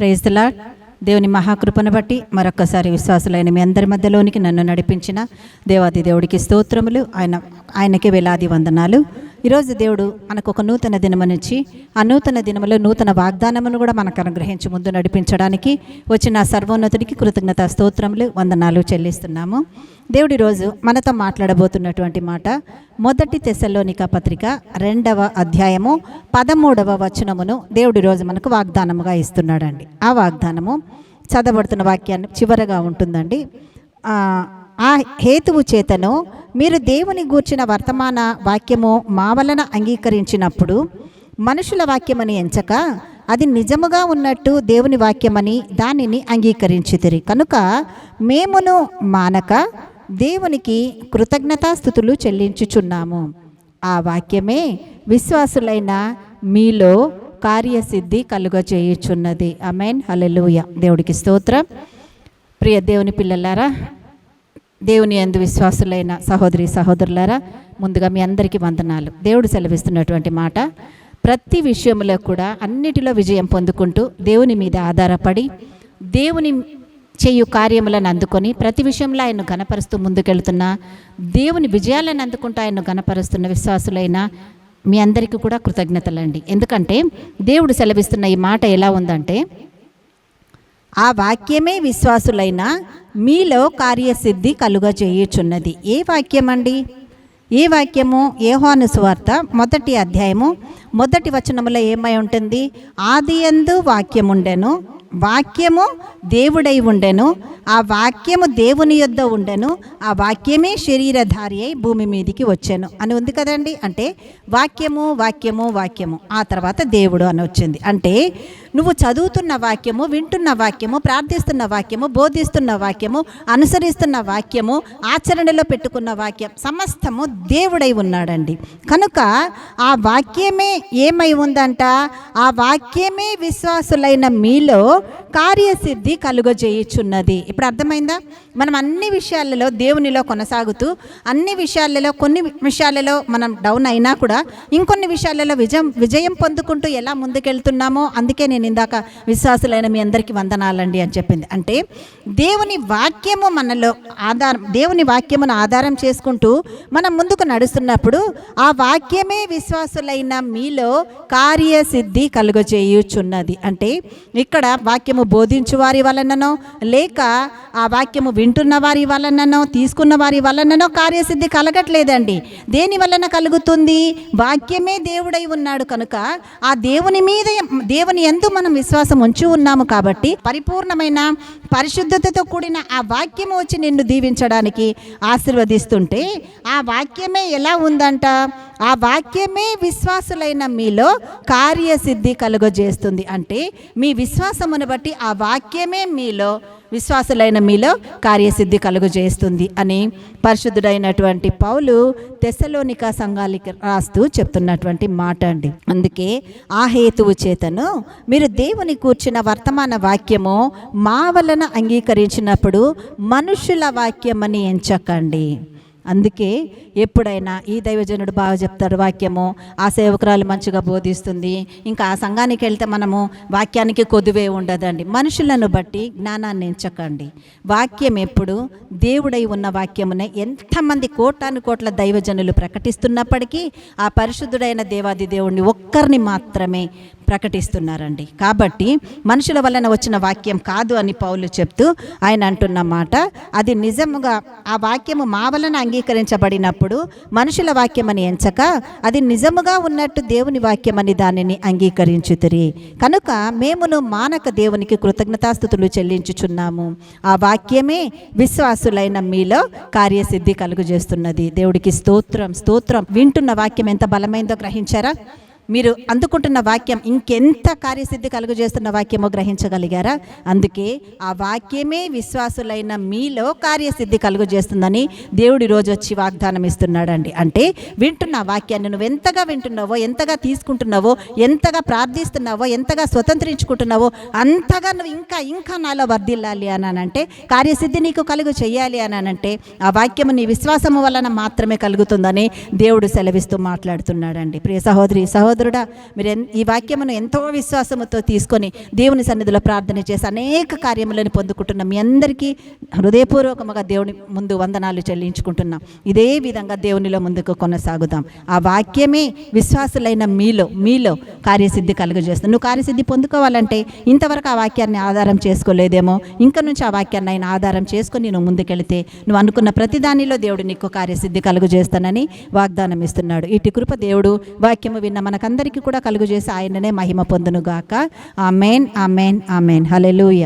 ప్రైజ్లా దేవుని మహాకృపను బట్టి మరొక్కసారి విశ్వాసులైన మీ అందరి మధ్యలోనికి నన్ను నడిపించిన దేవాది దేవుడికి స్తోత్రములు. ఆయన ఆయనకి వేలాది వందనాలు. ఈరోజు దేవుడు మనకు ఒక నూతన దినమనిచ్చి ఆ నూతన దినములో నూతన వాగ్దానమును కూడా మనకు అనుగ్రహించి ముందు నడిపించడానికి వచ్చిన సర్వోన్నతుడికి కృతజ్ఞత స్తోత్రములు వందనాలు చెల్లిస్తున్నాము. దేవుడి రోజు మనతో మాట్లాడబోతున్నటువంటి మాట మొదటి తెశలోనిక పత్రిక రెండవ అధ్యాయము పదమూడవ వచనమును దేవుడి రోజు మనకు వాగ్దానముగా ఇస్తున్నాడండి. ఆ వాగ్దానము చదవబడుతున్న వాక్యాన్ని చివరగా ఉంటుందండి. ఆ, ఆ హేతువు చేతను మీరు దేవుని గూర్చిన వర్తమాన వాక్యము మా వలన అంగీకరించినప్పుడు మనుషుల వాక్యమని ఎంచక అది నిజముగా ఉన్నట్టు దేవుని వాక్యమని దానిని అంగీకరించితిరి. కనుక మేమును మానక దేవునికి కృతజ్ఞతాస్థుతులు చెల్లించుచున్నాము. ఆ వాక్యమే విశ్వాసులైన మీలో కార్యసిద్ధి కలుగజేయుచున్నది. అమెన్ హల్లెలూయా. దేవుడికి స్తోత్రం. ప్రియ దేవుని పిల్లలారా దేవుని అందు విశ్వాసులైన సహోదరి సహోదరులారా ముందుగా మీ అందరికీ వందనాలు. దేవుడు సెలవిస్తున్నటువంటి మాట ప్రతి విషయంలో కూడా అన్నిటిలో విజయం పొందుకుంటూ దేవుని మీద ఆధారపడి దేవుని చేయు కార్యములను అందుకొని ప్రతి విషయంలో ఆయన్ను గనపరుస్తూ ముందుకెళ్తున్న దేవుని విజయాలను అందుకుంటూ ఆయన్ను గనపరుస్తున్న విశ్వాసులైన మీ అందరికీ కూడా కృతజ్ఞతలండి. ఎందుకంటే దేవుడు సెలవిస్తున్న ఈ మాట ఎలా ఉందంటే ఆ వాక్యమే విశ్వాసులైన మీలో కార్యసిద్ధి కలుగజేయుచున్నది. ఏ వాక్యం అండి ఏ వాక్యము? ఏహోను సువార్త మొదటి అధ్యాయము మొదటి వచనములో ఏమై ఉంటుంది? ఆది ఎందు వాక్యముండెను. వాక్యము దేవుడై ఉండెను. ఆ వాక్యము దేవుని యొద్ద ఉండెను. ఆ వాక్యమే శరీరధారి అయి భూమి మీదికి వచ్చాను. అని ఉంది కదండి. అంటే వాక్యము వాక్యము వాక్యము. ఆ తర్వాత దేవుడు అని వచ్చింది. అంటే నువ్వు చదువుతున్న వాక్యము వింటున్న వాక్యము ప్రార్థిస్తున్న వాక్యము బోధిస్తున్న వాక్యము అనుసరిస్తున్న వాక్యము ఆచరణలో పెట్టుకున్న వాక్యం సమస్తము దేవుడై ఉన్నాడండి. కనుక ఆ వాక్యమే ఏమై ఉందంట? ఆ వాక్యమే విశ్వాసులైన మీలో కార్యసిద్ధి కలుగజేయుచున్నది. ఇప్పుడు అర్థమైందా? మనం అన్ని విషయాలలో దేవునిలో కొనసాగుతూ అన్ని విషయాలలో కొన్ని విషయాలలో మనం డౌన్ అయినా కూడా ఇంకొన్ని విషయాలలో విజయం విజయం పొందుకుంటూ ఎలా ముందుకెళ్తున్నామో అందుకే నేను ఇందాక విశ్వాసులైన మీ అందరికీ వందనాలండి అని చెప్పింది. అంటే దేవుని వాక్యము మనలో ఆధారం దేవుని వాక్యమును ఆధారం చేసుకుంటూ మనం ముందుకు నడుస్తున్నప్పుడు ఆ వాక్యమే విశ్వాసులైన మీలో కార్యసిద్ధి కలుగజేయుచున్నది. అంటే ఇక్కడ వాక్యము బోధించు వారి వలననో లేక ఆ వాక్యము వింటున్న వారి వలననో తీసుకున్న వారి వలననో కార్యసిద్ధి కలగట్లేదండి. దేని వలన కలుగుతుంది? వాక్యమే దేవుడై ఉన్నాడు కనుక ఆ దేవుని మీద దేవుని ఎందు మనం విశ్వాసం ఉంచి ఉన్నాము కాబట్టి పరిపూర్ణమైన పరిశుద్ధతతో కూడిన ఆ వాక్యము వచ్చి నిన్ను దీవించడానికి ఆశీర్వదిస్తుంటే ఆ వాక్యమే ఎలా ఉందంట? ఆ వాక్యమే విశ్వాసులైన మీలో కార్యసిద్ధి కలుగజేస్తుంది. అంటే మీ విశ్వాసమును బట్టి ఆ వాక్యమే మీలో విశ్వాసులైన మీలో కార్యసిద్ధి కలుగజేస్తుంది అని పరిశుద్ధుడైనటువంటి పౌలు తెసలోనిక సంఘాలకి రాస్తూ చెప్తున్నటువంటి మాట అండి. అందుకే ఆ హేతువు చేతను మీరు దేవుని కూర్చిన వర్తమాన వాక్యము మా వలన అంగీకరించినప్పుడు మనుషుల వాక్యమని ఎంచకండి. అందుకే ఎప్పుడైనా ఈ దైవజనుడు బాగా చెప్తాడు వాక్యము ఆ సేవకురాలు మంచిగా బోధిస్తుంది. ఇంకా ఆ సంఘానికి వెళ్తే మనము వాక్యానికి కొదువే ఉండదండి. మనుషులను బట్టి జ్ఞానాన్ని ఎంచకండి. వాక్యం ఎప్పుడు దేవుడై ఉన్న వాక్యమునే ఎంతమంది కోటాను కోట్ల దైవజనులు ప్రకటిస్తున్నప్పటికీ ఆ పరిశుద్ధుడైన దేవాది దేవుణ్ణి ఒక్కరిని మాత్రమే ప్రకటిస్తున్నారండి. కాబట్టి మనుషుల వలన వచ్చిన వాక్యం కాదు అని పౌలు చెప్తూ ఆయన అంటున్న మాట అది నిజముగా ఆ వాక్యము మా వలన అంగీకరించబడినప్పుడు మనుషుల వాక్యమని ఎంచక అది నిజముగా ఉన్నట్టు దేవుని వాక్యమని దానిని అంగీకరించుతురి. కనుక మేమును మానక దేవునికి కృతజ్ఞతాస్థుతులు చెల్లించుచున్నాము. ఆ వాక్యమే విశ్వాసులైన మీలో కార్యసిద్ధి కలుగజేస్తున్నది. దేవుడికి స్తోత్రం స్తోత్రం. వింటున్న వాక్యం ఎంత బలమైందో గ్రహించారా? మీరు అందుకుంటున్న వాక్యం ఇంకెంత కార్యసిద్ధి కలుగజేస్తున్న వాక్యమో గ్రహించగలిగారా? అందుకే ఆ వాక్యమే విశ్వాసులైన మీలో కార్యసిద్ధి కలుగజేస్తుందని దేవుడి రోజు వచ్చి వాగ్దానం ఇస్తున్నాడండి. అంటే వింటున్న వాక్యాన్ని నువ్వు ఎంతగా వింటున్నావో ఎంతగా తీసుకుంటున్నావో ఎంతగా ప్రార్థిస్తున్నావో ఎంతగా స్వతంత్రించుకుంటున్నావో అంతగా నువ్వు ఇంకా ఇంకా నాలో వర్ధిల్లాలి అని అంటే కార్యసిద్ధి నీకు కలుగు చేయాలి అని అంటే ఆ వాక్యము నీ విశ్వాసము వలన మాత్రమే కలుగుతుందని దేవుడు సెలవిస్తూ మాట్లాడుతున్నాడండి. ప్రియ సహోదరి సహోదరు సహోదరుడా మీరు ఈ వాక్యమును ఎంతో విశ్వాసముతో తీసుకొని దేవుని సన్నిధిలో ప్రార్థన చేసి అనేక కార్యములను పొందుకుంటున్న. మీ అందరికీ హృదయపూర్వకముగా దేవుని ముందు వందనాలు చెల్లించుకుంటున్నాం. ఇదే విధంగా దేవునిలో ముందుకు కొనసాగుదాం. ఆ వాక్యమే విశ్వాసులైన మీలో మీలో కార్యసిద్ధి కలుగజేస్తుంది. నువ్వు కార్యసిద్ధి పొందుకోవాలంటే ఇంతవరకు ఆ వాక్యాన్ని ఆధారం చేసుకోలేదేమో? ఇంకా నుంచి ఆ వాక్యాన్ని ఆయన ఆధారం చేసుకొని నువ్వు ముందుకెళితే నువ్వు అనుకున్న ప్రతి దానిలో దేవుడు నీకు కార్యసిద్ధి కలుగజేస్తానని వాగ్దానం ఇస్తున్నాడు ఇటు కృప దేవుడు వాక్యము విన్న మనకు మనకందరికీ కూడా కలుగు చేసి ఆయననే మహిమ పొందునుగాక. Amen amen amen. హలెలూయ